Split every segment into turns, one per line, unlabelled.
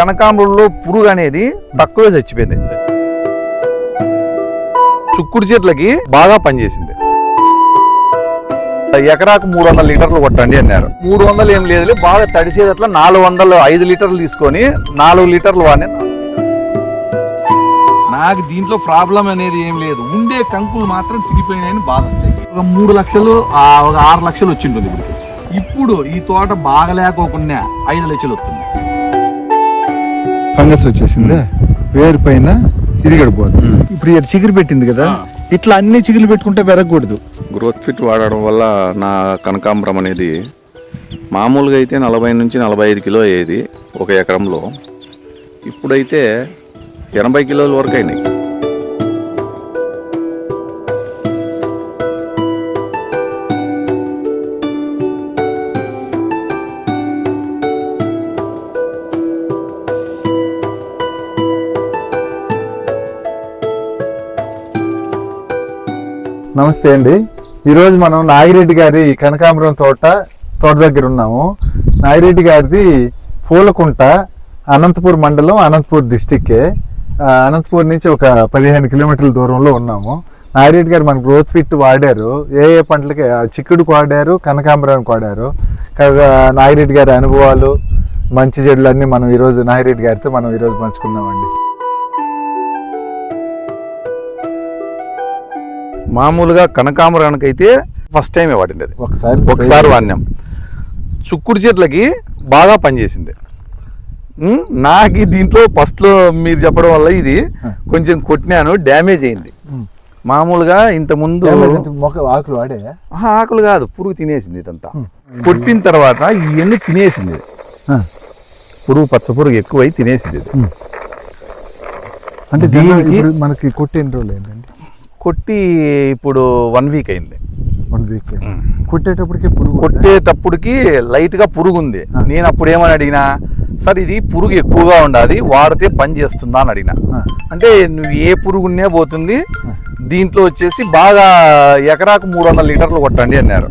కనకాంబరంలో పురుగు అనేది తక్కువే చచ్చిపోయింది. చుక్కుడు చెట్లకి బాగా పనిచేసింది. ఎకరాకు మూడు వందల లీటర్లు కొట్టండి అన్నారు. మూడు వందలు ఏం లేదు బాగా తడిసేదట్లా నాలుగు వందలు ఐదు లీటర్లు తీసుకొని నాలుగు లీటర్లు వాడిని.
నాకు దీంట్లో ప్రాబ్లం అనేది ఏం లేదు. ఉండే కంకులు మాత్రం తిరిగిపోయినాయని బాధ ఒక మూడు లక్షలు ఒక ఆరు లక్షలు వచ్చింటుంది ఇప్పుడు ఇప్పుడు ఈ తోట బాగలేకోకుండా ఐదు లక్షలు వస్తుంది.
ఫంగస్ వచ్చేసింది. వేరు పైన ఇది గడిపోదు. ఇప్పుడు ఇక్కడ చిగురు పెట్టింది కదా ఇట్లా అన్ని చిగురు పెట్టుకుంటే పెరగకూడదు.
గ్రోత్ ఫిట్ వాడడం వల్ల నా కనకాంబరం అనేది మామూలుగా అయితే నలభై నుంచి నలభై ఐదు కిలో అయ్యేది ఒక ఎకరంలో. ఇప్పుడైతే ఎనభై కిలోల వరకు అయినాయి.
నమస్తే అండి. ఈరోజు మనం నాగిరెడ్డి గారి కనకాంబరం తోట తోట దగ్గర ఉన్నాము. నాగిరెడ్డి గారిది పూలకుంట అనంతపూర్ మండలం అనంతపూర్ డిస్టిక్కే. అనంతపూర్ నుంచి ఒక పదిహేను కిలోమీటర్ల దూరంలో ఉన్నాము. నాగిరెడ్డి గారు మన గ్రోత్ ఫిట్ వాడారు. ఏ ఏ పంటలకి చిక్కుడుకు వాడారు కనకాంబరానికి వాడారు. కాగా నాగిరెడ్డి గారి అనుభవాలు మంచి చెడులన్నీ మనం ఈరోజు నాగిరెడ్డి గారితో మనం ఈరోజు పంచుకుందామండి.
మామూలుగా కనకాంబరానికి అయితే ఫస్ట్ టైమే వాడింది అది
ఒకసారి
ఒకసారి వాడినాం. చుక్కుడు చెట్లకి బాగా పనిచేసింది. నాకు దీంట్లో ఫస్ట్లో మీరు చెప్పడం వల్ల ఇది కొంచెం కొట్టినాను డ్యామేజ్ అయింది. మామూలుగా ఇంత ముందు
ఆకులు వాడే?
ఆకులు కాదు పురుగు తినేసింది ఇదంతా. కొట్టిన తర్వాత ఇవన్నీ తినేసింది. పురుగు పచ్చ పురుగు ఎక్కువై తినేసింది
అంటే
దీనికి-
మనకి కొట్టి ఎన్ని రోజులు అయిందండి
కొట్టి ఇప్పుడు వన్ వీక్ అయింది.
వన్ వీక్ కొట్టేటప్పటికి పురుగు
కొట్టేటప్పటికి లైట్గా పురుగు ఉంది నేను అప్పుడు ఏమని అడిగినా సార్ ఇది పురుగు ఎక్కువగా ఉండాలి వాడితే పని చేస్తుందా? అని అడిగిన. అంటే నువ్వు ఏ పురుగునే పోతుంది దీంట్లో వచ్చేసి బాగా ఎకరాకు మూడు వందల లీటర్లు కొట్టండి అన్నారు.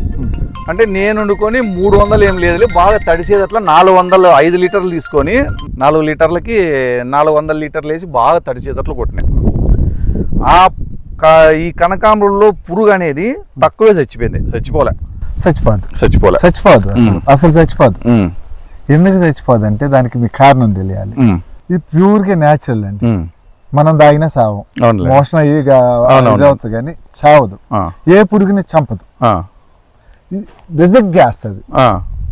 అంటే నేను వండుకొని మూడు వందలు ఏం లేదు బాగా తడిసేదట్లా నాలుగు వందలు ఐదు లీటర్లు తీసుకొని నాలుగు లీటర్లకి నాలుగు వందల లీటర్లు వేసి బాగా తడిసేదట్లు కొట్టినాయి ఆ ఈ కనకాంబరంలో పురుగు అనేది తక్కువే చచ్చిపోయింది. చచ్చిపోలే.
చచ్చిపోదు.
చచ్చిపోలే.
చచ్చిపోదు అసలు. చచ్చిపోదు. ఎందుకు చచ్చిపోదు అంటే దానికి మీకు కారణం తెలియాలి. ఇది ప్యూర్గా న్యాచురల్ అండి. మనం తాగినా సావం. మోషన్ అయ్యి. ఇదవుతుంది కానీ చావదు. ఏ పురుగుని చంపదు. రిజెక్ట్ చేస్తుంది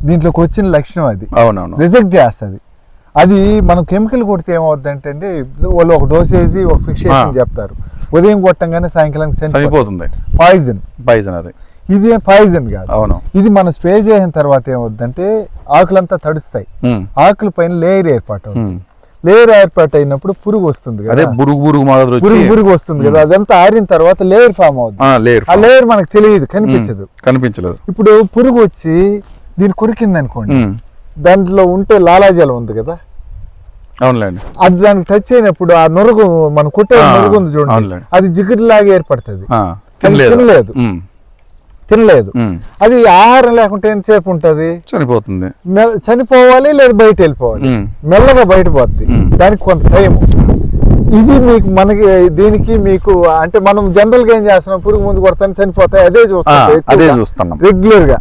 దీంట్లోకి వచ్చిన లక్షణం అది. రిజెక్ట్ చేస్తుంది అది. మనం కెమికల్ కొడితే ఏమవుద్ది అంటే అండి వాళ్ళు ఒక డోస్ వేసి ఒక ఫిక్సేషన్
ఆ.
చెప్తారు. ఉదయం కొట్టంగానే సాయంకాలం
చనిపోతుంది
పాయిజన్
పాయిజన్ అది.
ఇది పాయిజన్ కాదు.
అవును.
ఇది మనం స్ప్రే చేసిన తర్వాత ఏమవుద్దంటే ఆకులంతా తడుస్తాయి. ఆకుల పైన లేయర్ ఏర్పాటు. లేయర్ ఏర్పాటు అయినప్పుడు పురుగు వస్తుంది
అదే
కదా
మాదిరి వచ్చి
పురుగు పురుగు వస్తుంది కదా. అదంతా ఆరిన తర్వాత లేయర్ ఫామ్ అవుతుంది
ఆ,
లేయర్ మనకు తెలియదు కనిపించదు.
కనిపించలేదు.
ఇప్పుడు పురుగు వచ్చి దీన్ని కొరికింది అనుకోండి దాంట్లో ఉంటే లాలాజలం ఉంది కదా.
అవునులేండి.
అది దానికి టచ్ అయినప్పుడు ఆ నురుగు మనం కొట్టే నురుగు ఉంది చూడండి. అది జిగురులాగా ఏర్పడుతుంది.
తినలేదు.
తినలేదు. అది ఆహారం లేకుంటే ఎంతసేపు ఉంటది?
చనిపోతుంది.
చనిపోవాలి లేదా బయట వెళ్ళిపోవాలి? మెల్లగా బయట
మ్మ్.
దానికి కొంత టైం ఇది మీకు మనకి దీనికి మీకు అంటే మనం జనరల్గా ఏం చేస్తున్నాం? పురుగు ముందు కొడతాను చనిపోతాయి. అదే చూస్తాం.
అదే చూస్తున్నాం.
రెగ్యులర్గా.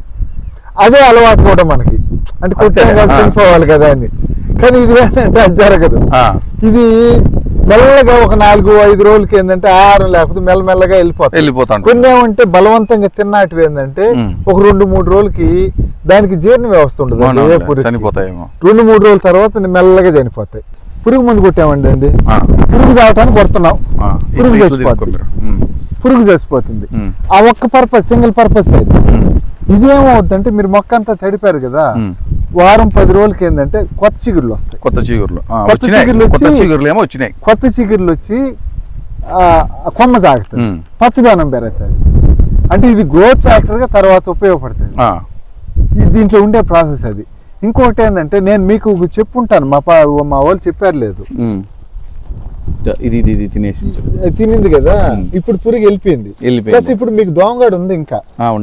అదే అలవాటు కూడా మనకి. అంటే కొట్టాం. చనిపోవాలి కదా అని. కానీ ఇది ఏంటంటే అది జరగదు. ఇది మెల్లగా ఒక నాలుగు ఐదు రోజులకి ఏంటంటే ఆహారం లేకపోతే మెల్లమెల్లగా వెళ్ళిపోతాయి
వెళ్ళిపోతాను
కొన్ని ఏమంటే బలవంతంగా తిన్నటివి ఏంటంటే. ఒక రెండు మూడు రోజులకి దానికి జీర్ణ వ్యవస్థ ఉండదు.
చనిపోతాయేమో.
రెండు మూడు రోజుల తర్వాత మెల్లగా చనిపోతాయి. పురుగు మందు కొట్టామండి అండి. పురుగు చావటానికి కొడుతున్నాం. పురుగు చచ్చిపోతుంది. పురుగు చచ్చిపోతుంది. ఆ ఒక్క పర్పస్ సింగిల్ పర్పస్ అది
ఉమ్,
ఇదేమవుద్దంటే మీరు మొక్క అంతా తడిపారు కదా. వారం పది రోజులకి ఏంటంటే కొత్త చిగుర్లు వస్తాయి.
కొత్త చిగురులు.
కొత్త చిగుర్లు
కొత్త చిగురులు ఏమో వచ్చినాయి.
కొత్త చిగుర్లు వచ్చి కొమ్మ సాగుతుంది. పచ్చదనం పెరుగుతుంది. అంటే ఇది గ్రోత్ ఫ్యాక్టర్గా తర్వాత ఉపయోగపడుతుంది. దీంట్లో ఉండే ప్రాసెస్ అది. ఇంకొకటి ఏంటంటే నేను మీకు చెప్పుంటాను. మా పా మా వాళ్ళు చెప్పారు లేదు.
ఇది ఇది ఇది తినేసి
తినింది కదా? ఇప్పుడు పురుగు వెళ్ళిపోయింది.
వెళ్ళిపోయింది.
ప్లస్ ఇప్పుడు మీకు దోమగాడు ఉంది ఇంకా.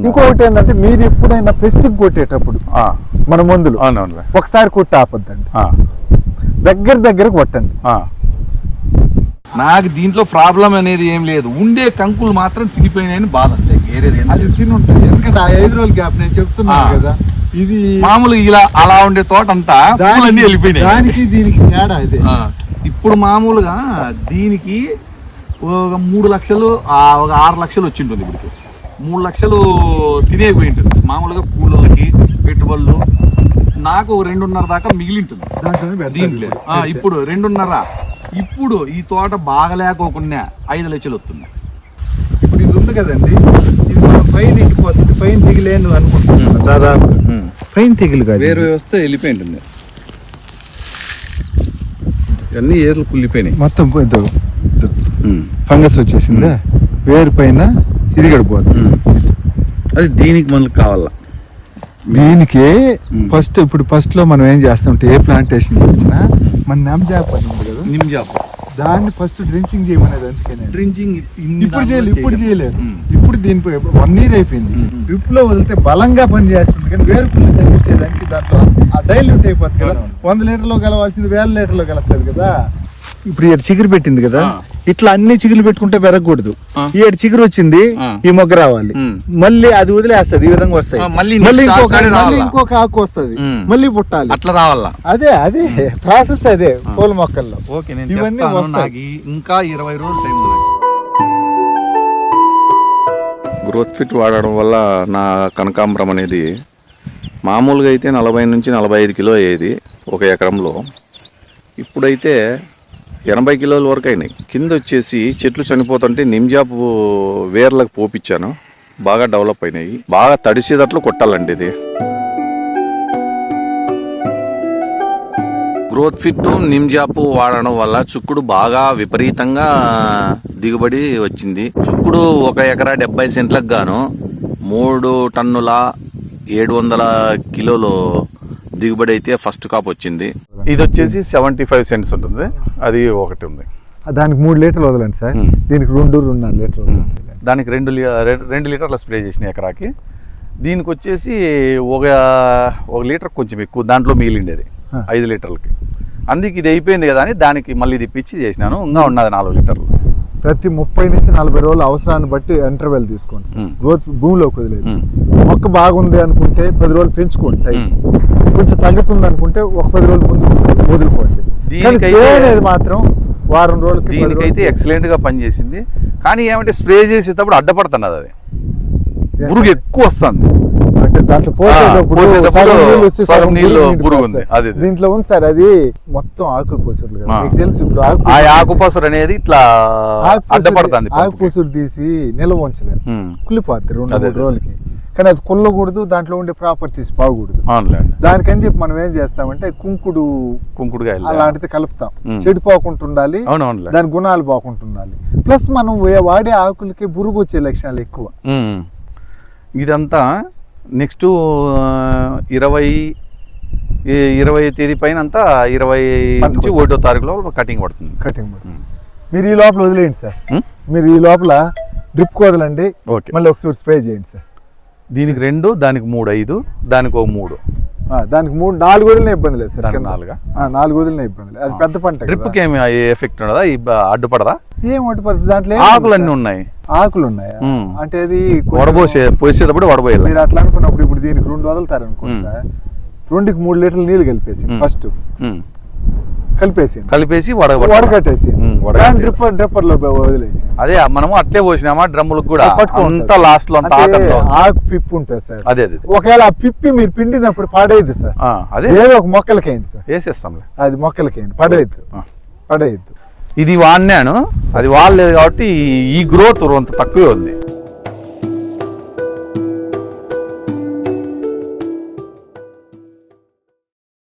ఇంకొకటి ఏంటంటే మీరు ఎప్పుడైనా పెస్ట్ కొట్టేటప్పుడు
ఆ,
మన మందులు ఒకసారి కొట్టి ఆపొద్దండి.
ఆ,
దగ్గర దగ్గర కొట్టండి.
నాకు దీంట్లో ప్రాబ్లం అనేది ఏం లేదు. ఉండే కంకులు మాత్రం తినిపోయినాయని బాధ. అంతే.
అది తిని ఉంటుంది ఎందుకంటే ఆ ఐదు రోజుల గ్యాప్ నేను చెప్తున్నాను. కదా. ఇది
మామూలుగా ఇలా అలా ఉండే తోట అంతా వెళ్ళిపోయినాయి.
దానికి దీనికి తేడా ఇది.
ఇప్పుడు మామూలుగా దీనికి ఒక మూడు లక్షలు ఆ, ఒక ఆరు లక్షలు వచ్చి ఉంటుంది ఇప్పుడు మూడు లక్షలు తినేపోయి ఉంటుంది మామూలుగా కూలోళ్ళకి పెట్టుబడులు నాకు ఒక రెండున్నర దాకా మిగిలి ఉంటుంది
దాంట్లోనే పెడతారు
దీంట్లో.
ఇప్పుడు.
రెండున్నర. ఇప్పుడు ఈ తోట బాగలేకోకుండా ఐదు లక్షలు వస్తుంది
ఇప్పుడు ఇది ఉంది కదండి. ఇది పైన ఇంటిపోతుంది పైన తెగిలేను అనుకుంటున్నాను. దాదాపు. పైన తెగులు కాదు
వేరు వ్యవస్థ వెళ్ళిపోయి ఇవన్నీ ఏర్లు కుళ్ళిపోయినాయి.
మొత్తం. ఫంగస్ వచ్చేసిందా. వేరు పైన ఇది గడిపోతుంది.
అది దీనికి మనకు కావాలా?
దీనికి. ఫస్ట్ ఇప్పుడు ఫస్ట్లో మనం ఏం చేస్తామంటే ఏ ప్లాంటేషన్ వచ్చినా మన నమ్జాప్ అని ఉంది కదా.
నిమ్జాపు.
దాన్ని ఫస్ట్ డ్రించింగ్ చేయమనేది అందుకనే.
డ్రించింగ్
ఇప్పుడు చేయలేదు ఇప్పుడు చేయలేదు. ఇప్పుడు దీనిపై వన్ ఇయర్ అయిపోయింది. డ్రిప్లో వదిలితే బలంగా పని చేస్తుంది కానీ వేరు పుల్లి తగ్గించేదానికి డైల్యూట్ అయిపోతుంది కదా. వంద లీటర్లో కలవాల్సింది వేల లీటర్లో కలుస్తుంది కదా ఇప్పుడు ఇక్కడ చిగురు పెట్టింది కదా. ఇట్లా అన్ని చిగురు పెట్టుకుంటే పెరగకూడదు ఏడు చిగురు వచ్చింది. ఈ మొగ్గ రావాలి. మళ్ళీ అది వదిలేస్తుంది ఈ విధంగా వస్తాయి
మళ్ళీ
ఇంకొక
ఆకు
మళ్ళీ
రావాలా?
ఇంకొక ఆకు వస్తుంది. మళ్ళీ పుట్టాలి
అట్లా రావాలా
అదే అదే ప్రాసెస్ అదే పూల మొక్కల్లో
ఓకే నేను
ఇవన్నీ. వస్తాయి.
ఇంకా ఇరవై రోజులు టైం.
గ్రోత్ ఫిట్ వాడడం వల్ల నా కనకాంబరం అనేది మామూలుగా అయితే నలభై నుంచి నలభై ఐదు కిలో అయ్యేది ఒక ఎకరంలో. ఇప్పుడైతే ఎనభై కిలోల వరకు అయినాయి. కింద వచ్చేసి చెట్లు చనిపోతుంటే నిమ్జాపు వేర్లకు పోపిచ్చాను. బాగా డెవలప్ అయినాయి. బాగా తడిసేటట్లు కొట్టాలండి ఇది. గ్రోత్ ఫిట్ నిమ్జాపు వాడడం వల్ల చుక్కుడు బాగా విపరీతంగా దిగుబడి వచ్చింది. చుక్కుడు ఒక ఎకరా డెబ్బై సెంట్లకు గాను మూడు టన్నుల ఏడు వందల కిలోలు దిగుబడి అయితే ఫస్ట్ కాప్ వచ్చింది.
ఇది వచ్చేసి సెవెంటీ ఫైవ్ సెంట్స్ ఉంటుంది. అది ఒకటి ఉంది.
దానికి మూడు లీటర్లు వదలండి సార్. దీనికి రెండు రెండున్నర లీటర్లు.
దానికి రెండు రెండు లీటర్ల స్ప్రే చేసిన ఎకరాకి. దీనికి వచ్చేసి ఒక ఒక లీటర్ కొంచెం ఎక్కువ దాంట్లో మిగిలిండేది. ఐదు లీటర్లకి. అందుకే ఇది అయిపోయింది కదా అని దానికి మళ్ళీ తిప్పించి చేసినాను. ఇంకా ఉన్నది నాలుగు లీటర్లు.
ప్రతి ముప్పై నుంచి నలభై రోజుల అవసరాన్ని బట్టి ఇంటర్వెల్ తీసుకోండి. గ్రోత్ భూమిలోకి వదిలేదు. మొక్క బాగుంది అనుకుంటే పది రోజులు పెంచుకోండి టైం. కొంచెం తగ్గుతుంది అనుకుంటే ఒక పది రోజులు ముందు వదులుకోండి. అనేది మాత్రం వారం రోజులకి పది
దీనికైతే ఎక్సలెంట్గా పనిచేసింది. కానీ ఏమంటే స్ప్రే చేసేటప్పుడు అడ్డపడుతున్నది అది. పురుగు ఎక్కువ వస్తుంది.
అంటే దాంట్లో పోసేటప్పుడు నీళ్ళు
పురుగు. అది.
దీంట్లో ఉంది సార్ అది మొత్తం ఆకులు
ఆ.
మీకు తెలుసు ఇప్పుడు ఆకు
ఆకుపసరు అనేది ఇట్లా
ఆకు
అడ్డపడుతుంది
పోసులు- ఆకు పోసులు తీసి నిల్వ ఉంచలేదు. కుళ్ళిపోతుంది రెండు మూడు. రోజులకి కానీ అది కుళ్ళకూడదు దాంట్లో ఉండే ప్రాపర్టీస్ బాగకూడదు దానికని చెప్పి మనం ఏం చేస్తామంటే కుంకుడు
కుంకుడుగా
అలాంటిది కలుపుతాం. చెడిపోకుండా ఉండాలి దాని గుణాలు బాగుంటూ ఉండాలి ప్లస్ మనం వాడే ఆకులకి బురుగు వచ్చే లక్షణాలు ఎక్కువ.
ఇదంతా నెక్స్ట్ ఇరవై ఇరవై తేదీ పైన అంతా ఇరవై నుంచి ఒకటో తారీఖులో కటింగ్ పడుతుంది.
Cutting
um.
మీరు ఈ లోపల వదిలేయండి సార్? మీరు ఈ లోపల డ్రిప్ వదలండి
ఓకే.
మళ్ళీ ఒకసారి స్ప్రే చేయండి సార్.
దీనికి రెండు దానికి మూడు ఐదు దానికి ఒక మూడు.
దానికి మూడు నాలుగు వదిలిన ఇబ్బంది లేదు సార్.
నాలుగా?
నాలుగు వదిలిన ఇబ్బంది లేదు. అది పెద్ద పంట
డ్రిప్
కదా.
కి ఏమి ఎఫెక్ట్ ఉండదా? అడ్డుపడదా?
ఏం ఒకటి పరిస్థితి దాంట్లో ఏం
ఆకులన్నీ
ఉంది
ఉన్నాయి?
ఆకులు ఉన్నాయా. అంటే అది
వడబోసే పోసేటప్పుడు వడబోయాలి
మీరు అట్లా అనుకున్నప్పుడు ఇప్పుడు దీనికి రెండు వదులుతారు అనుకోండి. సార్ రెండుకి మూడు లీటర్లు నీళ్ళు కలిపేసి. ఫస్ట్. కలిపేసి
కలిపేసి వడ
వడకట్టేసి
ఉమ్, వడగట్టేయాలి.
డ్రిప్పర్లో వదిలేసి
అదే మనము అట్లే పోసినామా డ్రమ్ములకు కూడా అంత. లాస్ట్లో.
ఆకు పిప్పు ఉంటుంది సార్
అదే అదే.
ఒకవేళ ఆ పిప్పి మీరు పిండినప్పుడు పడేయద్దు సార్
అదే
ఏదో ఒక మొక్కలకేయండి సార్
వేసేస్తాంలే
అది మొక్కలకేయండి పడేయద్దు
ఆ. ఇది వాడినాను. అది వాడలేదు కాబట్టి ఈ- ఈ గ్రోత్ కొంత తక్కువే ఉంది.